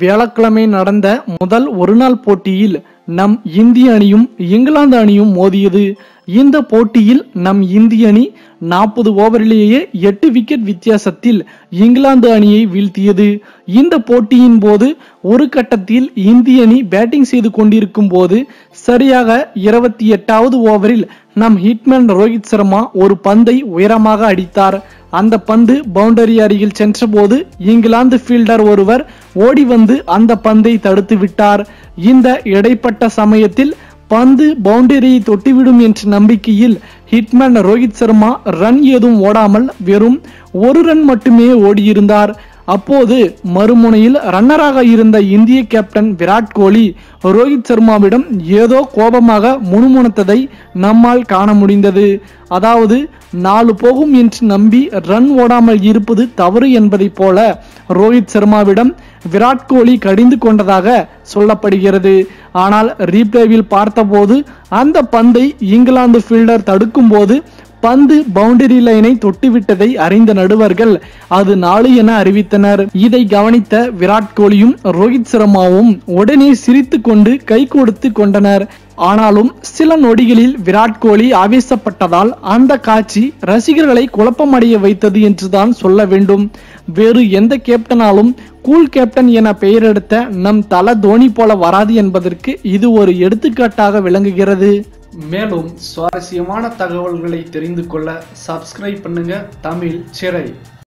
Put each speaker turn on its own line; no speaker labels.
வியாழக்கிழமை நடந்த முதல் ஒருநாள் போட்டியில் நம் இந்திய அணியும் இங்கிலாந்து அணியும் மோதியது. இந்த போட்டியில் நம் இந்திய அணி நாற்பது ஓவரிலேயே எட்டு விக்கெட் வித்தியாசத்தில் இங்கிலாந்து அணியை வீழ்த்தியது. இந்த போட்டியின் போது ஒரு கட்டத்தில் இந்திய அணி பேட்டிங் செய்து கொண்டிருக்கும் போது சரியாக இருபத்தி எட்டாவது ஓவரில் நம் ஹிட்மேன் ரோஹித் சர்மா ஒரு பந்தை உயரமாக அடித்தார். அந்த பந்து பவுண்டரி அருகில் சென்றபோது இங்கிலாந்து ஃபீல்டர் ஒருவர் ஓடி வந்து அந்த பந்தை தடுத்து விட்டார். இந்த இடைப்பட்ட சமயத்தில் பந்து பவுண்டரியை தொட்டுவிடும் என்ற நம்பிக்கையில் ஹிட்மேன் ரோஹித் சர்மா ரன் ஏதும் ஓடாமல் வெறும் ஒரு ரன் மட்டுமே ஓடியிருந்தார். அப்போது மறுமுனையில் ரன்னராக இருந்த இந்திய கேப்டன் விராட் கோலி ரோஹித் சர்மாவிடம் ஏதோ கோபமாக முணுமுணுத்ததை நம்மால் காண முடிந்தது. அதாவது நாலு போகும் என்று நம்பி ரன் ஓடாமல் இருப்பது தவறு என்பதைப் போல ரோஹித் சர்மாவிடம் விராட் கோலி கடிந்து கொண்டதாக சொல்லப்படுகிறது. ஆனால் ரீப்ளேவில் பார்த்தபோது அந்த பந்தை இங்கிலாந்து ஃபீல்டர் தடுக்கும் போது பந்து பவுண்டரி லைனை தொட்டுவிட்டதை அறிந்த நடுவர்கள் அது நாலு என அறிவித்தனர். இதை கவனித்த விராட் கோலியும் ரோஹித் சர்மாவும் உடனே சிரித்து கொண்டு கை கொடுத்து கொண்டனர். ஆனாலும் சில நொடிகளில் விராட் கோலி ஆவேசப்பட்டதால் அந்த காட்சி ரசிகர்களை குழப்பமடைய வைத்தது என்றுதான் சொல்ல வேண்டும். வேறு எந்த கேப்டனாலும் கூல் கேப்டன் என பெயர் எடுத்த நம் தல தோனி போல வராது என்பதற்கு இது ஒரு எடுத்துக்காட்டாக விளங்குகிறது. மேலும் சுவாரஸ்யமான தகவல்களை தெரிந்து கொள்ள சப்ஸ்கிரைப் பண்ணுங்க தமிழ் சிறை.